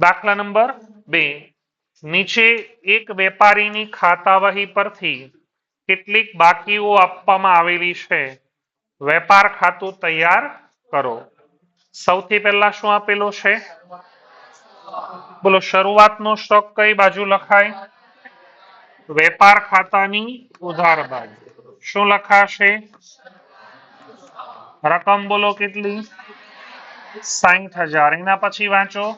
દાખલા નંબર બે. નીચે એક વેપારીની ખાતાવહી પરથી કેટલીક બાકીઓ આપવામાં આવેલી છે. વેપાર ખાતું તૈયાર કરો. સૌથી પહેલા શું આપેલું છે? બોલો, શરૂઆતનો સ્ટોક કઈ બાજુ લખાય? વેપાર ખાતાની ઉધાર બાજુ. શું લખાશે? રકમ બોલો કેટલી? સાઈઠ હજાર. એના પછી વાંચો.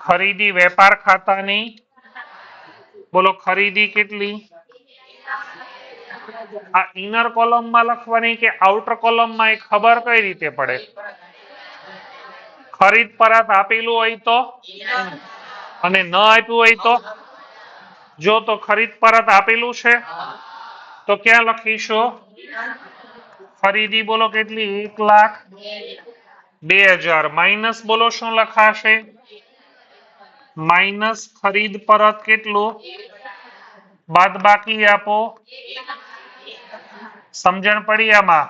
ખરીદી વેપાર ખાતાની? બોલો, ખરીદી કેટલી? આ ઇનર કોલમમાં લખવાની કે આઉટર કોલમમાં એ ખબર કઈ રીતે પડે? ખરીદ પરત આપેલું હોય તો? અને ન આપ્યું હોય તો? જો તો ખરીદ પરત આપેલું છે, તો ક્યાં લખીશું? ખરીદી બોલો કેટલી? એક લાખ? બે હજાર. માઇનસ બોલો શું લખાશે? માઇનસ ખરીદ પરત કેટલું? બાદ બાકી આપો. સમજણ પડી આમાં?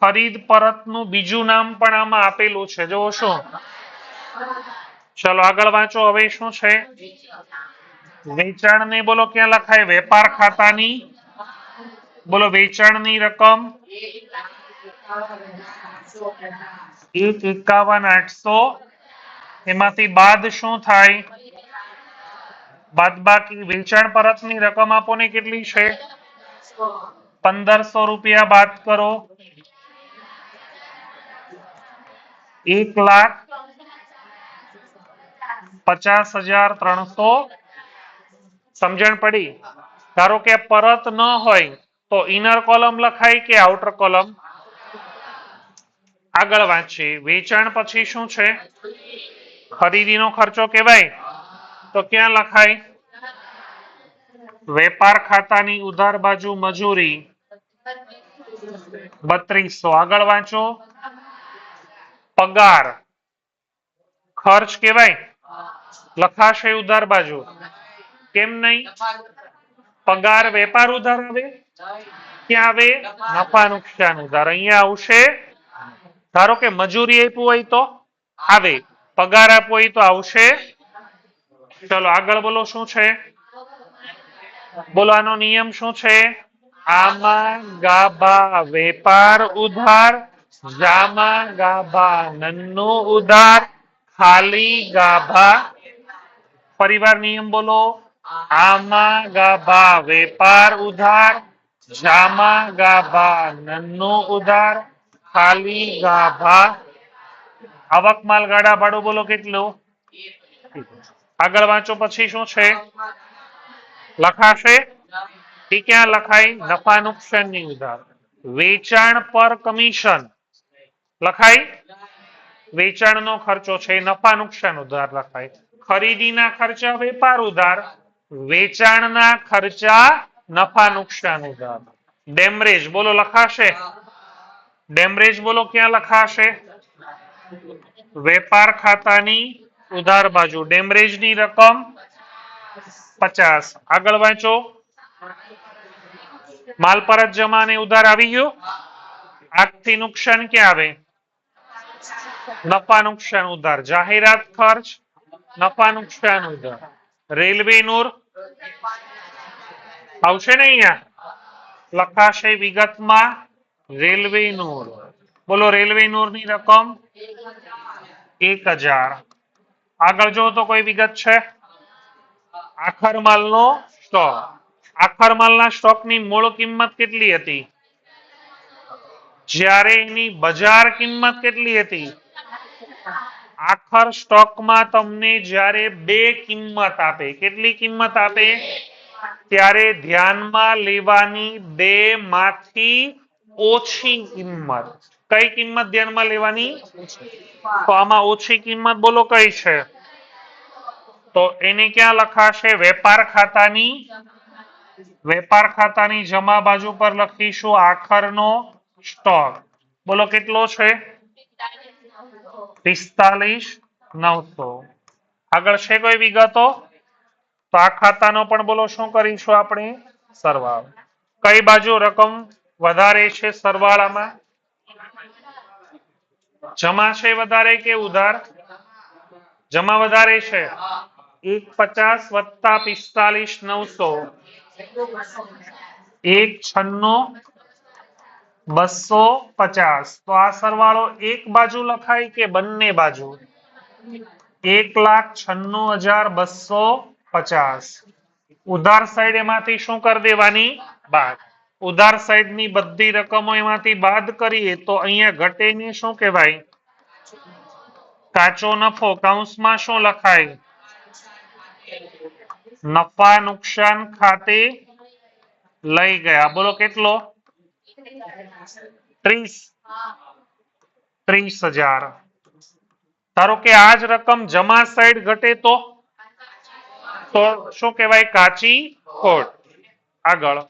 ખરીદ પરતનું બીજું નામ પણ આમાં આપેલું છે. જો શું? ચલો, આગળ વાંચો. હવે શું છે? વેચાણ ને બોલો, ક્યાં લખાય? વેપાર ખાતાની. બોલો, વેચાણની રકમ. એક એકાવન આઠસો એમાંથી બાદ શું થાય? બાદ બાકી વેચાણ પરતની રકમ આપો ને કેટલી છે? પંદરસો રૂપિયા બાદ કરો. એક લાખ પચાસ હજાર ત્રણસો. સમજણ પડી? ધારો કે પરત ન હોય તો ઇનર કોલમ લખાય કે આઉટર કોલમ આગળ વાંચીએ. વેચાણ પછી શું છે? ખરીદીનો ખર્ચો કહેવાય. તો ક્યાં લખાય? વેપાર ખાતાની ઉધાર બાજુ મજૂરી. બત્રીસો. આગળ વાંચો. પગાર. ખર્ચ કેવાય લખાશે ઉધાર બાજુ. કેમ નહીં? પગાર વેપાર ઉધાર આવે? ક્યાં આવે? નફા નુકસાન ઉધાર. અહીંયા આવશે. ધારો કે મજૂરી આપ્યું હોય તો આવે. પગાર આપો એ તો આવશે. ચલો, આગળ બોલો, શું છે? બોલો આનો નિયમ શું છે? આમાં ગાભા વેપાર ઉધાર, જામાં ગાભા નન્નો ઉધાર, ખાલી ગાભા. પરિવાર નિયમ બોલો. આમાં ગાભા વેપાર ઉધાર, જામાં ગાભા નન્નો ઉધાર, ખાલી ગાભા આવક માલ ગાડા ભાડું બોલો કેટલું? આગળ વાંચો પછી શું છે? લખાશે? ક્યાં લખાય નફા નુકસાનની ઉધાર. વેચાણ પર કમિશન. લખાય વેચાણનો ખર્ચો છે, નફા નુકસાન ઉધાર લખાય. ખરીદીના ખર્ચા, વેપાર ઉધાર. વેચાણના ખર્ચા, નફા નુકસાન ઉધાર. ડેમરેજ બોલો લખાશે? ડેમરેજ બોલો ક્યાં લખાશે? વેપાર ખાતાની ઉધાર બાજુ ડેમરેજની રકમ પચાસ. આગળ વાંચો. માલ પરત જમા ને ઉધાર આવી ગયો? આગથી નુકસાન ક્યાં આવે? નફા નુકસાન ઉધાર. જાહેરાત ખર્ચ, નફા નુકસાન ઉધાર. રેલવે નૂર. આવશે ને અહીંયા? લખાશે વિગતમાં રેલવે નૂર. બોલો, રેલવે નૂરની રકમ એક હજાર. આગળ જો તો કોઈ વિગત છે? આખર માલનો સ્ટોક આખર માલના સ્ટોકની મૂળ કિંમત કેટલી હતી? જ્યારે એની બજાર કિંમત કેટલી હતી? આખર સ્ટોકમાં તમને જ્યારે બે કિંમત આપે. કેટલી કિંમત આપે? ત્યારે ધ્યાનમાં લેવાની બે માંથી ઓછી કિંમત. કઈ કિંમત ધ્યાનમાં લેવાની? તો આમાં ઓછી કિંમત બોલો કઈ છે? તો એને ક્યાં લખાશે? વેપાર ખાતાની? વેપાર ખાતાની જમા બાજુ પર લખીશું આખરનો સ્ટોક. બોલો કેટલો છે? પિસ્તાલીસ નવસો. આગળ છે કોઈ વિગતો? તો આ ખાતાનો પણ બોલો શું કરીશું આપણે? સરવાળ. કઈ બાજુ રકમ વધારે છે સરવાળામાં? જમા છે વધારે કે ઉધાર? જમા વધારે છે. એક પચાસ વત્તા પિસ્તાલીસ નવસો. એક છન્નો બસો પચાસ. તો આ સરવાળો એક બાજુ લખાય કે બંને બાજુ? એક લાખ છન્નું હજાર બસો પચાસ. ઉધાર સાઈડ એમાંથી શું કરી દેવાની? બાદ. ઉધાર સાઈડની બધી રકમો એમાંથી બાદ કરીએ તો અહીંયા ઘટે ને શું કહેવાય? કાચો નફો, કૌંસમાં શું લખાય? નફા નુકસાન ખાતે લઈ ગયા. બોલો કેટલો? ત્રીસ. ત્રીસ હજાર. ધારો કે આ જ રકમ જમા સાઈડ ઘટે તો? તો શું કહેવાય? કાચી ખોટ આગળ.